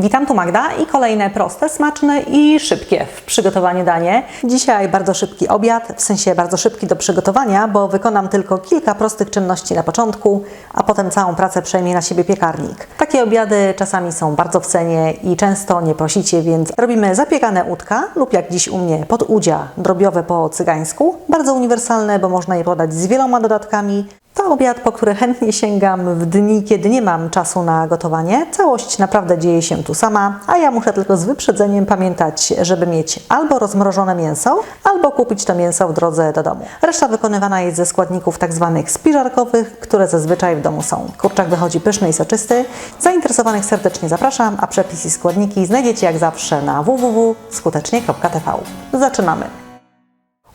Witam, tu Magda i kolejne proste, smaczne i szybkie w przygotowaniu danie. Dzisiaj bardzo szybki obiad, w sensie bardzo szybki do przygotowania, bo wykonam tylko kilka prostych czynności na początku, a potem całą pracę przejmie na siebie piekarnik. Takie obiady czasami są bardzo w cenie i często nie prosicie, więc robimy zapiekane udka lub jak dziś u mnie podudzia drobiowe po cygańsku. Bardzo uniwersalne, bo można je podać z wieloma dodatkami. To obiad, po który chętnie sięgam w dni, kiedy nie mam czasu na gotowanie. Całość naprawdę dzieje się tu sama, a ja muszę tylko z wyprzedzeniem pamiętać, żeby mieć albo rozmrożone mięso, albo kupić to mięso w drodze do domu. Reszta wykonywana jest ze składników tak zwanych spiżarkowych, które zazwyczaj w domu są. Kurczak wychodzi pyszny i soczysty. Zainteresowanych serdecznie zapraszam, a przepis i składniki znajdziecie jak zawsze na www.skutecznie.tv. Zaczynamy!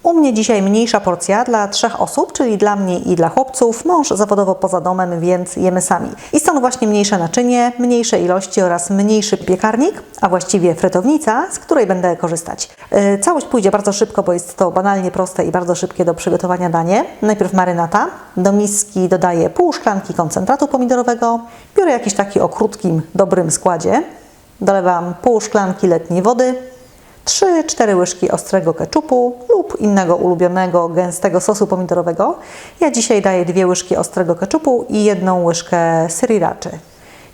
U mnie dzisiaj mniejsza porcja dla trzech osób, czyli dla mnie i dla chłopców. Mąż zawodowo poza domem, więc jemy sami. I stąd właśnie mniejsze naczynie, mniejsze ilości oraz mniejszy piekarnik, a właściwie frytownica, z której będę korzystać. Yy, całość pójdzie bardzo szybko, bo jest to banalnie proste i bardzo szybkie do przygotowania danie. Najpierw marynata. Do miski dodaję pół szklanki koncentratu pomidorowego. Biorę jakiś taki o krótkim, dobrym składzie. Dolewam pół szklanki letniej wody, 3-4 łyżki ostrego keczupu lub innego ulubionego gęstego sosu pomidorowego. Ja dzisiaj daję dwie łyżki ostrego keczupu i jedną łyżkę sriraczy.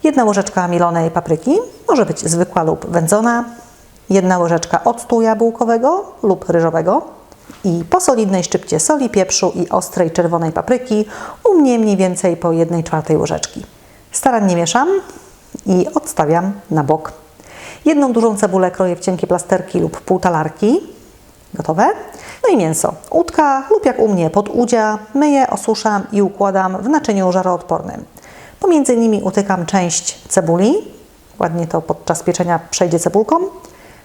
Jedna łyżeczka mielonej papryki, może być zwykła lub wędzona. Jedna łyżeczka octu jabłkowego lub ryżowego. I po solidnej szczypcie soli, pieprzu i ostrej czerwonej papryki, u mnie mniej więcej po 1 czwartej łyżeczki. Starannie mieszam i odstawiam na bok. Jedną dużą cebulę kroję w cienkie plasterki lub pół talarki. Gotowe. No i mięso. Łódka lub jak u mnie podudzia. Myję, osuszam i układam w naczyniu żaroodpornym. Pomiędzy nimi utykam część cebuli. Ładnie to podczas pieczenia przejdzie cebulką.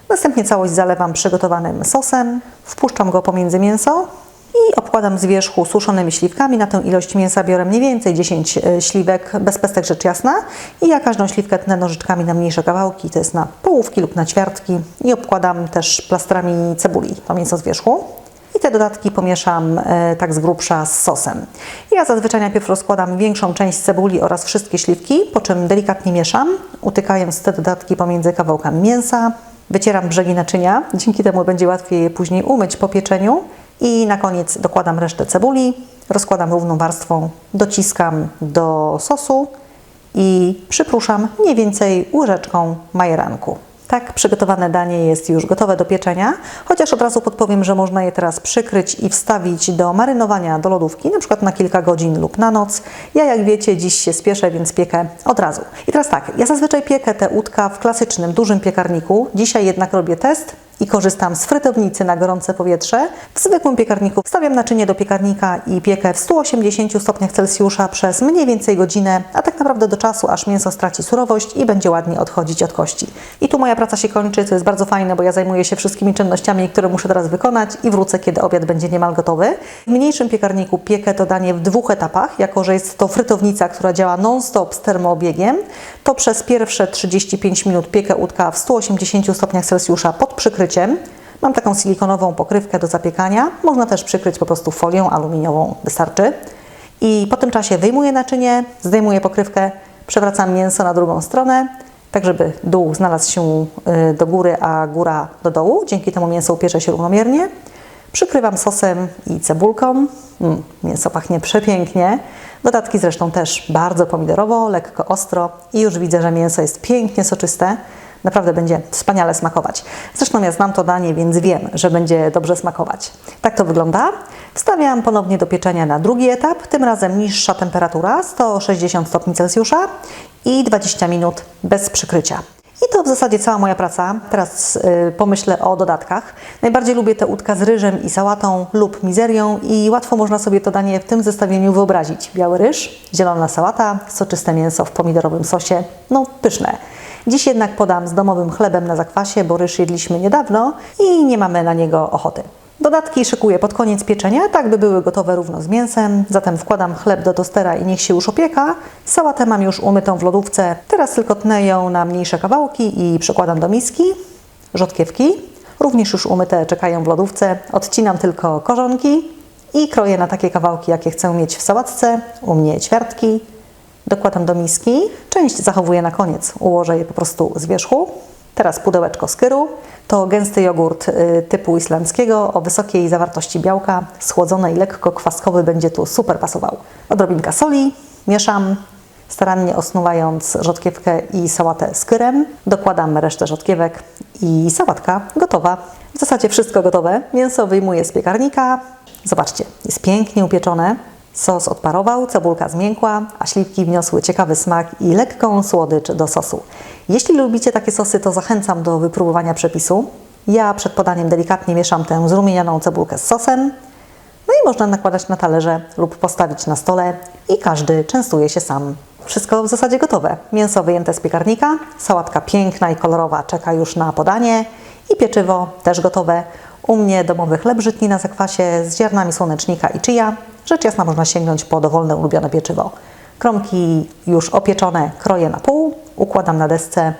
Następnie całość zalewam przygotowanym sosem. Wpuszczam go pomiędzy mięso i obkładam z wierzchu suszonymi śliwkami. Na tę ilość mięsa biorę mniej więcej 10 śliwek, bez pestek rzecz jasna. I ja każdą śliwkę tnę nożyczkami na mniejsze kawałki, to jest na połówki lub na ćwiartki. I obkładam też plastrami cebuli to mięso z wierzchu. I te dodatki pomieszam e, tak z grubsza z sosem. Ja zazwyczaj najpierw rozkładam większą część cebuli oraz wszystkie śliwki, po czym delikatnie mieszam, utykając te dodatki pomiędzy kawałkami mięsa. Wycieram brzegi naczynia, dzięki temu będzie łatwiej je później umyć po pieczeniu. I na koniec dokładam resztę cebuli, rozkładam równą warstwą, dociskam do sosu i przypruszam mniej więcej łyżeczką majeranku. Tak, przygotowane danie jest już gotowe do pieczenia, chociaż od razu podpowiem, że można je teraz przykryć i wstawić do marynowania do lodówki, na przykład na kilka godzin lub na noc. Ja, jak wiecie, dziś się spieszę, więc piekę od razu. I teraz tak, ja zazwyczaj piekę te łódka w klasycznym, dużym piekarniku. Dzisiaj jednak robię test i korzystam z frytownicy na gorące powietrze. W zwykłym piekarniku wstawiam naczynie do piekarnika i piekę w 180 stopniach Celsjusza przez mniej więcej godzinę, a tak naprawdę do czasu, aż mięso straci surowość i będzie ładnie odchodzić od kości. I tu moja praca się kończy, co jest bardzo fajne, bo ja zajmuję się wszystkimi czynnościami, które muszę teraz wykonać i wrócę, kiedy obiad będzie niemal gotowy. W mniejszym piekarniku piekę to danie w dwóch etapach, jako że jest to frytownica, która działa non-stop z termoobiegiem, to przez pierwsze 35 minut piekę udka w 180 stopniach Celsjusza pod przykryciem. Mam taką silikonową pokrywkę do zapiekania. Można też przykryć po prostu folią aluminiową, wystarczy. I po tym czasie wyjmuję naczynie, zdejmuję pokrywkę, przewracam mięso na drugą stronę, tak żeby dół znalazł się do góry, a góra do dołu. Dzięki temu mięso upiecze się równomiernie. Przykrywam sosem i cebulką. Mm, mięso pachnie przepięknie. Dodatki zresztą też bardzo pomidorowo, lekko ostro i już widzę, że mięso jest pięknie soczyste. Naprawdę będzie wspaniale smakować. Zresztą ja znam to danie, więc wiem, że będzie dobrze smakować. Tak to wygląda. Wstawiam ponownie do pieczenia na drugi etap, tym razem niższa temperatura, 160 stopni Celsjusza i 20 minut bez przykrycia. I to w zasadzie cała moja praca. Teraz y, pomyślę o dodatkach. Najbardziej lubię te udka z ryżem i sałatą lub mizerią i łatwo można sobie to danie w tym zestawieniu wyobrazić. Biały ryż, zielona sałata, soczyste mięso w pomidorowym sosie. No pyszne. Dziś jednak podam z domowym chlebem na zakwasie, bo ryż jedliśmy niedawno i nie mamy na niego ochoty. Dodatki szykuję pod koniec pieczenia, tak by były gotowe równo z mięsem. Zatem wkładam chleb do tostera i niech się już opieka. Sałatę mam już umytą w lodówce. Teraz tylko tnę ją na mniejsze kawałki i przekładam do miski. Rzodkiewki, również już umyte, czekają w lodówce. Odcinam tylko korzonki i kroję na takie kawałki, jakie chcę mieć w sałatce. U mnie ćwiartki. Dokładam do miski. Część zachowuję na koniec, ułożę je po prostu z wierzchu. Teraz pudełeczko skyru. To gęsty jogurt y, typu islandzkiego o wysokiej zawartości białka, schłodzony i lekko kwaskowy będzie tu super pasował. Odrobinka soli, mieszam, starannie osnuwając rzodkiewkę i sałatę skyrem. Dokładam resztę rzodkiewek i sałatka gotowa. W zasadzie wszystko gotowe. Mięso wyjmuję z piekarnika. Zobaczcie, jest pięknie upieczone. Sos odparował, cebulka zmiękła, a śliwki wniosły ciekawy smak i lekką słodycz do sosu. Jeśli lubicie takie sosy, to zachęcam do wypróbowania przepisu. Ja przed podaniem delikatnie mieszam tę zrumienioną cebulkę z sosem. No i można nakładać na talerze lub postawić na stole i każdy częstuje się sam. Wszystko w zasadzie gotowe. Mięso wyjęte z piekarnika, sałatka piękna i kolorowa czeka już na podanie i pieczywo też gotowe. U mnie domowy chleb żytni na zakwasie z ziarnami słonecznika i chia. Rzecz jasna można sięgnąć po dowolne ulubione pieczywo. Kromki już opieczone kroję na pół, układam na desce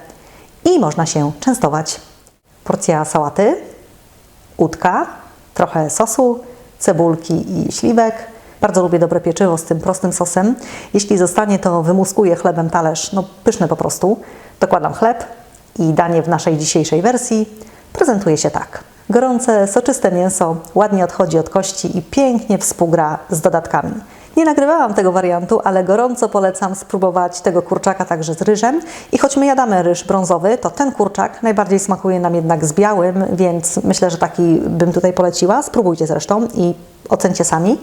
i można się częstować. Porcja sałaty, udka, trochę sosu, cebulki i śliwek. Bardzo lubię dobre pieczywo z tym prostym sosem. Jeśli zostanie, to wymuskuję chlebem talerz, no pyszny po prostu. Dokładam chleb i danie w naszej dzisiejszej wersji prezentuje się tak. Gorące, soczyste mięso ładnie odchodzi od kości i pięknie współgra z dodatkami. Nie nagrywałam tego wariantu, ale gorąco polecam spróbować tego kurczaka także z ryżem. I choć my jadamy ryż brązowy, to ten kurczak najbardziej smakuje nam jednak z białym, więc myślę, że taki bym tutaj poleciła. Spróbujcie zresztą i ocencie sami.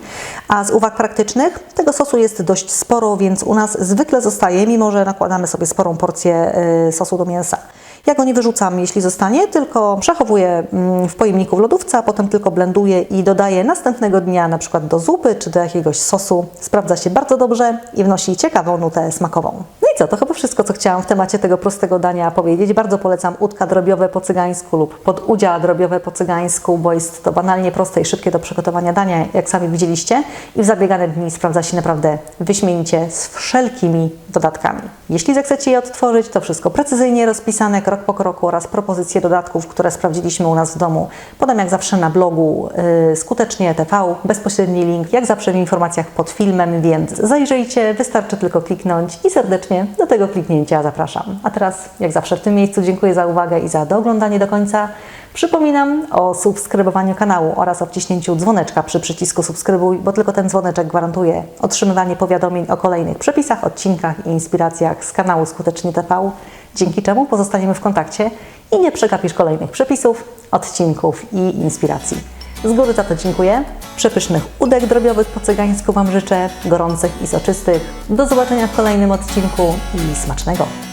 A z uwag praktycznych, tego sosu jest dość sporo, więc u nas zwykle zostaje, mimo że nakładamy sobie sporą porcję y, sosu do mięsa. Ja go nie wyrzucam, jeśli zostanie, tylko przechowuję mm, w pojemniku w lodówce, a potem tylko blenduję i dodaję następnego dnia na przykład do zupy czy do jakiegoś sosu. Sprawdza się bardzo dobrze i wnosi ciekawą nutę smakową. No i co, to chyba wszystko, co chciałam w temacie tego prostego dania powiedzieć. Bardzo polecam udka drobiowe po cygańsku lub podudzia drobiowe po cygańsku, bo jest to banalnie proste i szybkie do przygotowania dania, jak sami widzieliście. I w zabiegane dni sprawdza się naprawdę wyśmienicie z wszelkimi dodatkami. Jeśli zechcecie je odtworzyć, to wszystko precyzyjnie rozpisane, krok po kroku oraz propozycje dodatków, które sprawdziliśmy u nas w domu. Podam jak zawsze na blogu yy, skutecznie TV, bezpośredni link, jak zawsze w informacjach pod filmem, więc zajrzyjcie, wystarczy tylko kliknąć i serdecznie do tego kliknięcia zapraszam. A teraz, jak zawsze w tym miejscu, dziękuję za uwagę i za dooglądanie do końca. Przypominam o subskrybowaniu kanału oraz o wciśnięciu dzwoneczka przy przycisku subskrybuj, bo tylko ten dzwoneczek gwarantuje otrzymywanie powiadomień o kolejnych przepisach, odcinkach i inspiracjach z kanału Skutecznie TV, dzięki czemu pozostaniemy w kontakcie i nie przegapisz kolejnych przepisów, odcinków i inspiracji. Z góry za to dziękuję. Przepysznych udek drobiowych po cygańsku Wam życzę, gorących i soczystych. Do zobaczenia w kolejnym odcinku i smacznego!